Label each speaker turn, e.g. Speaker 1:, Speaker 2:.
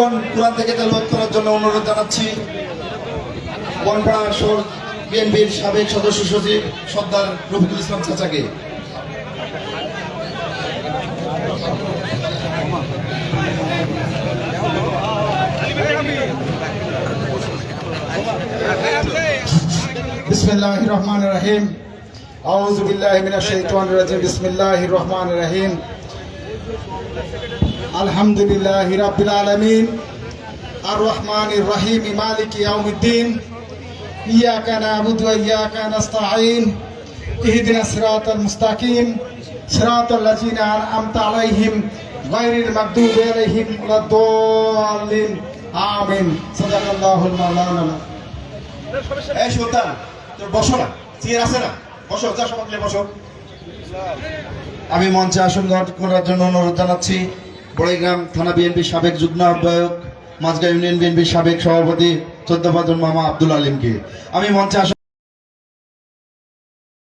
Speaker 1: এখন কোরআন থেকে তেলবাদ করার জন্য অনুরোধ জানাচ্ছি। বনপাড়া বিএনপির সাবেক সদস্য সচিব সর্দার রফিকুল ইসলাম চাচাকে।
Speaker 2: রহমান রাহিম। আউজুবিল্লাহ মিনা শাইতানির রাজিম। বিসমিল্লাহির রহমানির রহিম। আলহামদুলিল্লাহ হিরাবিল আলমিন। আর রহমান রাহিম মালিক ইয়াউদ্দিন ইয়াকা নাবুদু ইয়াকা নাস্তাঈন। ইহদিনা সিরাতাল মুস্তাকিম। সিরাতাল লাযিনা আনআমতা আলাইহিম গায়রিল মাগদুবি আলাইহিম ওয়ালাদ-দাল্লিন আমিন। সাদাকাল্লাহুল মাওলানা।
Speaker 1: এই সুলতান বসো না। চেয়ার আছে না? বসো, যা সবাই বসো। আমি মঞ্চে আসন গ্রহণ করার জন্য অনুরোধ জানাচ্ছি। বড়াইগ্রাম থানা বিএনপির সাবেক যুগ্ম আহ্বায়ক মাঝগাঁও ইউনিয়ন বিএনপির সাবেক সভাপতি, চোদ্দ মামা আব্দুল আলিমকে। আমি মঞ্চে আসন